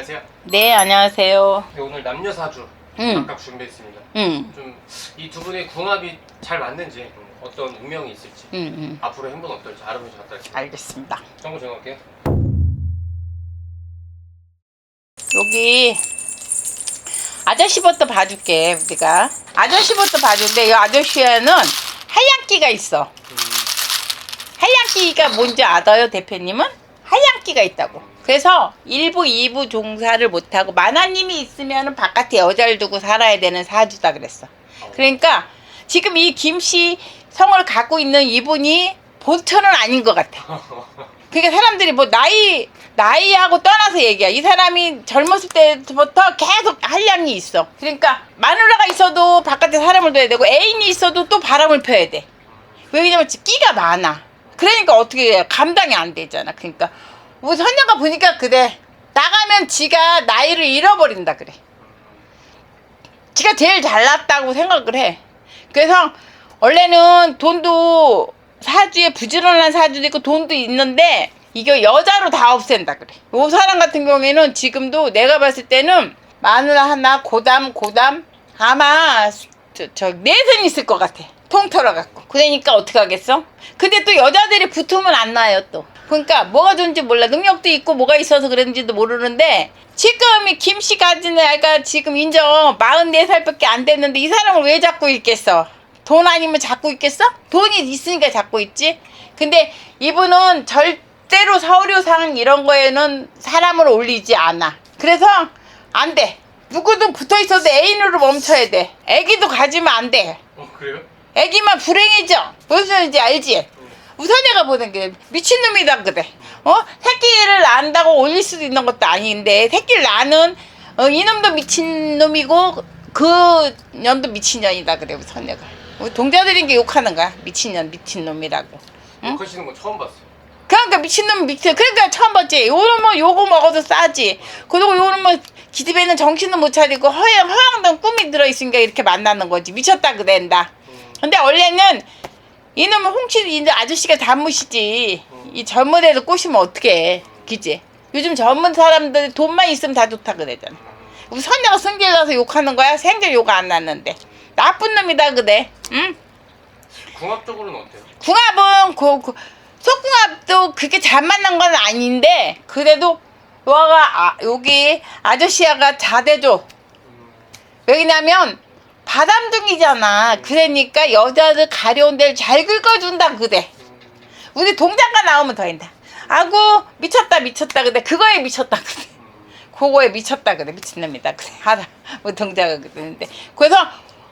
안녕하세요. 네, 안녕하세요. 네, 오늘 남녀 사주 응. 각각 준비했습니다. 응, 좀이 두 분의 궁합이 잘 맞는지 음, 어떤 운명이 있을지 응, 응. 앞으로 행보는 어떨지 갖다 주세요. 알겠습니다. 정보 정할게요. 여기 아저씨부터 봐줄게, 우리가. 아저씨부터 봐줄게. 이 아저씨에는 하얀기가 있어. 음, 하얀기가 뭔지 알아요, 대표님은? 하얀기가 있다고. 그래서 1부, 2부 종사를 못하고 만화님이 있으면 바깥에 여자를 두고 살아야 되는 사주다 그랬어. 그러니까 지금 이 김씨 성을 갖고 있는 이분이 보통은 아닌 것 같아. 그러니까 사람들이 뭐 나이 나이하고 떠나서 얘기야. 이 사람이 젊었을 때부터 계속 한량이 있어. 그러니까 마누라가 있어도 바깥에 사람을 둬야 되고 애인이 있어도 또 바람을 펴야 돼. 왜냐면 끼가 많아. 그러니까 어떻게 해? 감당이 안 되잖아. 그러니까 뭐 선녀가 보니까 그래. 나가면 지가 나이를 잃어버린다 그래. 지가 제일 잘났다고 생각을 해. 그래서 원래는 돈도 사주에 부지런한 사주도 있고 돈도 있는데 이거 여자로 다 없앤다 그래. 요 사람 같은 경우에는 지금도 내가 봤을 때는 마누라 하나 고담 고담 아마 저, 저 넷은 있을 것 같아. 통털어 갖고. 그러니까 어떻게 하겠어? 근데 또 여자들이 붙으면 안 나요 또. 그러니까 뭐가 좋은지 몰라. 능력도 있고 뭐가 있어서 그런지도 모르는데 지금 이 김씨 가진 애가 지금 인정 44살밖에 안 됐는데 이 사람을 왜 잡고 있겠어? 돈 아니면 잡고 있겠어? 돈이 있으니까 잡고 있지. 근데 이분은 절대로 서류상 이런 거에는 사람을 올리지 않아. 그래서 안 돼. 누구든 붙어 있어도 애인으로 멈춰야 돼. 애기도 가지면 안 돼. 어 그래요? 애기만 불행해져. 무슨 소리인지 알지? 우선이가 보는 게 미친놈이다 그래. 어? 새끼를 낳는다고 올릴 수도 있는 것도 아닌데 새끼를 낳는 어, 이놈도 미친놈이고 그 년도 미친년이다 그래 우선이가. 우리 동자들인 게 욕하는 거야. 미친년 미친놈이라고. 응? 욕하시는 거 처음 봤어요. 그러니까 미친놈 미친 그러니까 처음 봤지 요놈은 요거 먹어도 싸지 그리고 요놈은 기집애는 정신도 못 차리고 허양 허양된 꿈이 들어 있으니까 이렇게 만나는 거지 미쳤다 그랬다 음, 근데 원래는 이놈은 홍치 이제 아저씨가 잘못이지. 이 젊은 애를 꼬시면 어떡해 그지? 요즘 젊은 사람들 돈만 있으면 다 좋다 그러잖아. 음, 우리 선녀가 승질 나서 욕하는 거야? 생전 욕 안 났는데. 나쁜 놈이다 그래 응? 궁합적으로는 어때요? 궁합은 그, 그 속궁합도 그렇게 잘 만난 건 아닌데 그래도 여가 아, 여기 아저씨가 잘해줘 음, 왜냐면 바람둥이잖아. 그러니까 여자들 가려운 데를 잘 긁어준다 음, 우리 동작가 나오면 더 한다. 아구 미쳤다 미쳤다 그래 그거에 미쳤다 음, 그거에 미쳤다 그래 미친놈이다 그래 하다 뭐 동작가 그러는데. 그래서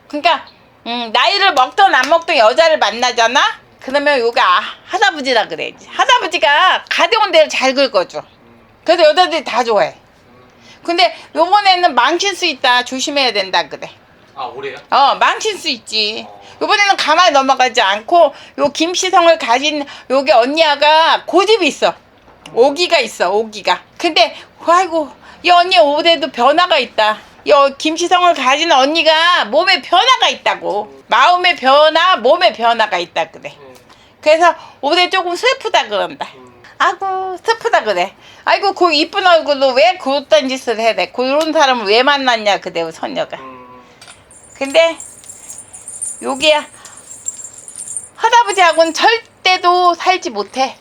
그러니까 음, 나이를 먹던 안 먹던 여자를 만나잖아? 그러면 요가 아, 할아버지라 그래야지 할아버지가 가려운 데를 잘 긁어줘. 음, 그래서 여자들이 다 좋아해. 음. 근데 요번에는 망칠 수 있다. 조심해야 된다 그래 아 올해요? 어 망칠 수 있지. 요번에는 가만히 넘어가지 않고 요 김시성을 가진 요게 언니야가 고집이 있어. 오기가 있어 오기가. 근데 아이고 이 언니 올해도 변화가 있다. 이 어- 김시성을 가진 언니가 몸에 변화가 있다고. 마음의 변화 몸의 변화가 있다 그래. 음, 그래서 올해 조금 슬프다 그런다. 음, 아이고 슬프다 그래. 아이고 그 이쁜 얼굴로 왜 그딴 짓을 해야 돼? 그런 사람을 왜 만났냐 그대로 선녀가. 음, 근데 여기 할아버지하고는 절대도 살지 못해.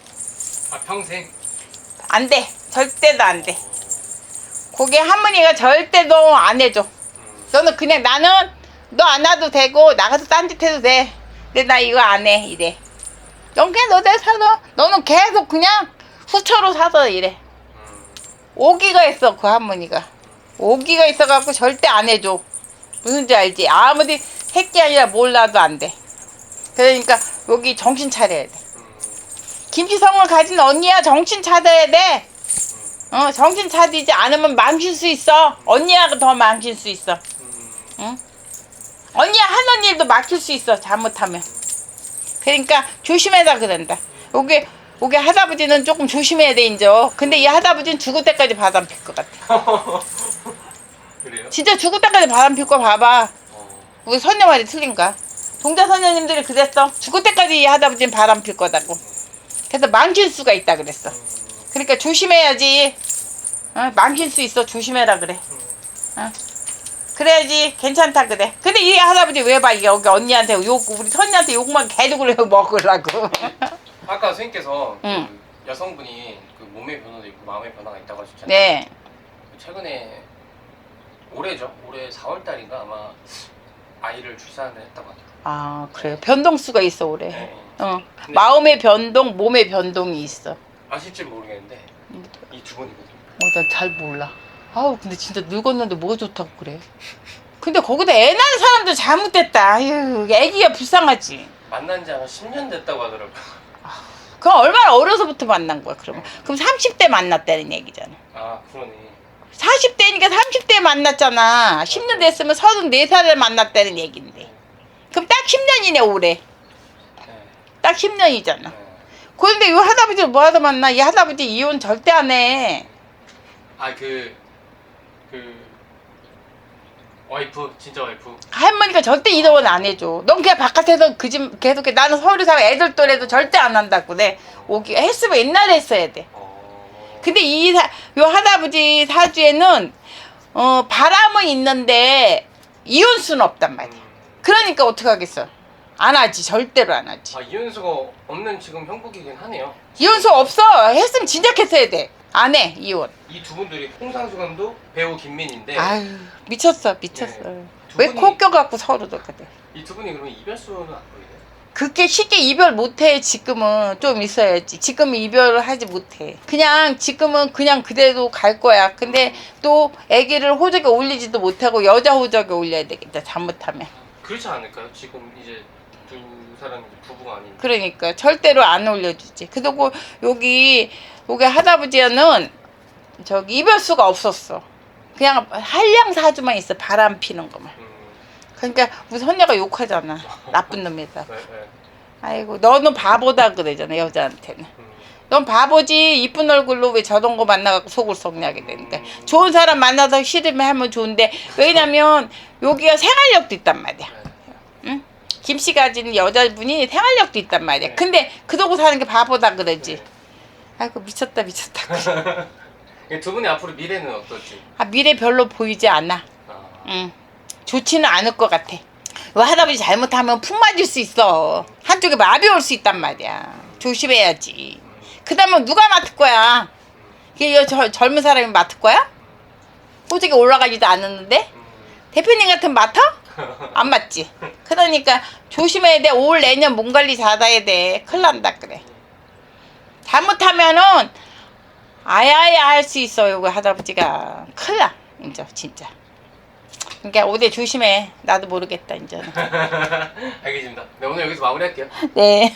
아 평생. 안 돼. 절대도 안 돼. 그게 할머니가 절대도 안 해줘. 음, 너는 그냥 나는 너 안 와도 되고 나가서 딴짓 해도 돼. 근데 나 이거 안 해. 이래. 넌 그냥 너대로 살아. 너는 계속 그냥 후처로 사서 이래. 음, 오기가 있어 그 할머니가. 오기가 있어갖고 절대 안 해줘. 무슨지 알지? 아무리 새끼 아니라 몰라도 안 돼. 그러니까 여기 정신 차려야 돼. 음, 김치성을 가진 언니야 정신 차려야 돼. 어 정신 차리지 않으면 망칠 수 있어. 언니야가 더 망칠 수 있어. 음, 응? 언니야 하는 일도 막힐 수 있어 잘못하면. 그러니까 조심해라 그런다. 여기 여기 할아버지는 조금 조심해야 돼 인저. 근데 이 할아버지는 죽을 때까지 바람 필 것 같아. 그래요? 진짜 죽을 때까지 바람 필 거 봐봐. 어, 우리 선녀 말이 틀린가? 동자 선녀님들이 그랬어. 죽을 때까지 이 할아버지는 바람 필 거다고. 그래서 망칠 수가 있다 그랬어. 음, 그러니까 조심해야지. 어? 망칠 수 있어 조심해라 그래 어? 그래야지 괜찮다 그래 근데 이 할아버지 왜봐 이게 여기 언니한테 욕 우리 선녀한테 욕만 계속 그래 먹으려고 아까 선생님께서 응. 그 여성분이 그 몸의 변화도 있고 마음의 변화가 있다고 하셨잖아요. 네 최근에 올해죠. 올해 4월 달인가 아마 아이를 출산을 했다고 하더라고요. 아 그래 변동수가 있어 올해 네. 어 마음의 변동 몸의 변동이 있어 아실지 모르겠는데 음. 이두 분이거든요. 어 난 잘 몰라 아우 근데 진짜 늙었는데 뭐가 좋다고 그래 근데 거기다 애 낳은 사람도 잘못됐다 아유 애기가 불쌍하지 만난 지 아마 10년 됐다고 하더라고요. 그럼 얼마나 어려서부터 만난 거야 그러면 그럼 30대 만났다는 얘기잖아 아 그러네. 40대니까 30대 만났잖아 10년 됐으면 34살에 만났다는 얘긴데 그럼 딱 10년이네 올해 네. 딱 10년이잖아 네. 그런데 이 할아버지 뭐 하다 만나 이 할아버지 이혼 절대 안 해 아 그 그 와이프 진짜 와이프. 할머니가 절대 이혼 안 해줘. 넌 그냥 바깥에서 그 집 계속 해. 나는 서울에 살아 애들 또래도 절대 안 한다고 그래. 오기 했으면 옛날에 했어야 돼. 어. 근데 이 사, 요 할아버지 사주에는 어 바람은 있는데 이혼수는 없단 말이야. 음. 그러니까 어떡 하겠어? 안 하지. 절대로 안 하지. 아 이혼수가 없는 지금 형국이긴 하네요. 이혼수 없어. 했으면 진작 했어야 돼. 안 해. 이혼. 이 두 분들이 홍상수감도 배우 김민인데 아유 미쳤어. 미쳤어. 네. 두 왜 분이- 코 껴갖고 서로도 그래. 이두 분이 그러면 이별수는 안 보이네요. 그렇게 쉽게 이별 못해 지금은. 좀 있어야지. 지금은 이별을 하지 못해. 그냥 지금은 그냥 그대로 갈 거야. 근데 또 아기를 호적에 올리지도 못하고 여자 호적에 올려야 되겠다 잘못하면. 그렇지 않을까요? 지금 이제 두 사람이 부부가 아닌. 그러니까 절대로 안 올려주지. 그리고 여기 여기 할아버지는 저기 이별수가 없었어. 그냥 한량 사주만 있어. 바람 피는 것만. 음, 그러니까 우리 선녀가 욕하잖아 나쁜 놈이다 네, 네. 아이고 너는 바보다 그러잖아 여자한테는 음, 넌 바보지 이쁜 얼굴로 왜 저런 거 만나갖고 속을 썩냐게 되는데 좋은 사람 만나서 싫으면 하면 좋은데 왜냐면 여기가 생활력도 있단 말이야 네. 김씨 가진 여자분이 생활력도 있단 말이야 네. 근데 그러고 사는 게 바보다 그러지 아이고 미쳤다 미쳤다 네. 두 분의 앞으로 미래는 어떨지. 아 미래 별로 보이지 않아 아, 응 좋지는 않을 것 같아. 왜 할아버지 잘못하면 푹 맞을 수 있어. 한쪽에 마비 올 수 있단 말이야. 조심해야지. 그 다음에 누가 맡을 거야? 이게 저, 젊은 사람이 맡을 거야? 호적에 올라가지도 않았는데? 음, 대표님 같은 맡아? 안 맞지. 그러니까 조심해야 돼 올 내년 몸 관리 잘해야 돼. 큰일 난다 그래. 잘못하면은 아야야 할 수 있어 요거 할아버지가. 큰일 나 이제 진짜 그러니까 올해 조심해 나도 모르겠다 이제는 알겠습니다. 네 오늘 여기서 마무리할게요. 네